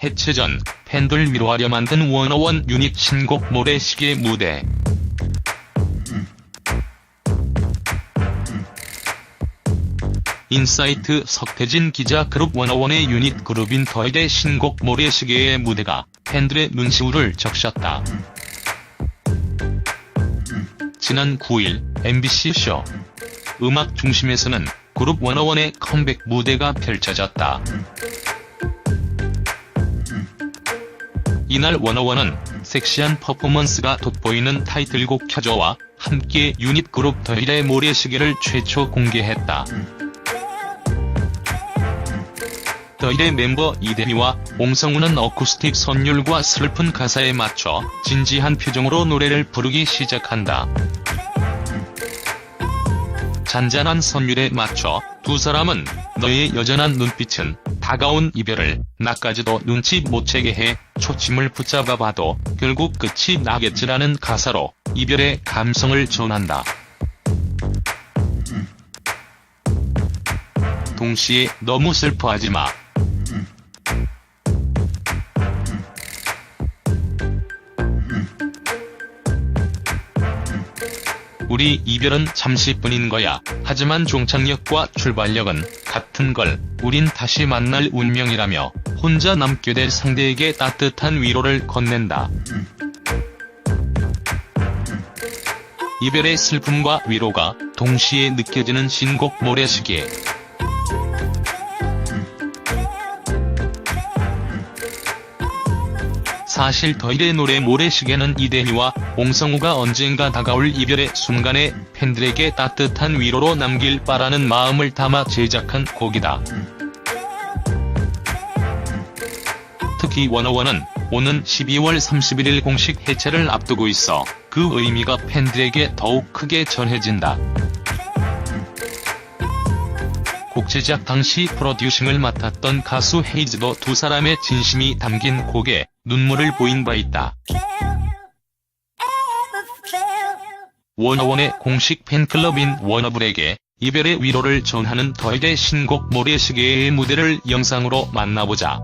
해체 전 팬들 위로하려 만든 원어원 유닛 신곡 모래시계 무대. 인사이트 석태진 기자 그룹 원어원의 유닛 그룹인 더일의 신곡 모래시계의 무대가 팬들의 눈시울을 적셨다. 지난 9일 MBC 쇼 음악 중심에서는 그룹 원어원의 컴백 무대가 펼쳐졌다. 이날 원어원은 섹시한 퍼포먼스가 돋보이는 타이틀곡 켜줘와 함께 유닛 그룹 더일의 모래시계를 최초 공개했다. 더일의 멤버 이대미와 옹성우는 어쿠스틱 선율과 슬픈 가사에 맞춰 진지한 표정으로 노래를 부르기 시작한다. 잔잔한 선율에 맞춰 두 사람은 너의 여전한 눈빛은 다가온 이별을 나까지도 눈치 못 채게 해 초침을 붙잡아 봐도 결국 끝이 나겠지라는 가사로 이별의 감성을 전한다. 동시에 너무 슬퍼하지 마. 우리 이별은 잠시뿐인 거야. 하지만 종착역과 출발역은 같은 걸. 우린 다시 만날 운명이라며 혼자 남게 될 상대에게 따뜻한 위로를 건넨다. 이별의 슬픔과 위로가 동시에 느껴지는 신곡 모래시계. 사실 더일의 노래 모래시계는 이대희와 옹성우가 언젠가 다가올 이별의 순간에 팬들에게 따뜻한 위로로 남길 바라는 마음을 담아 제작한 곡이다. 특히 원어원은 오는 12월 31일 공식 해체를 앞두고 있어 그 의미가 팬들에게 더욱 크게 전해진다. 곡 제작 당시 프로듀싱을 맡았던 가수 헤이즈도 두 사람의 진심이 담긴 곡에 눈물을 보인 바 있다. 원어원의 공식 팬클럽인 워너블에게 이별의 위로를 전하는 더일의 신곡 모래시계의 무대를 영상으로 만나보자.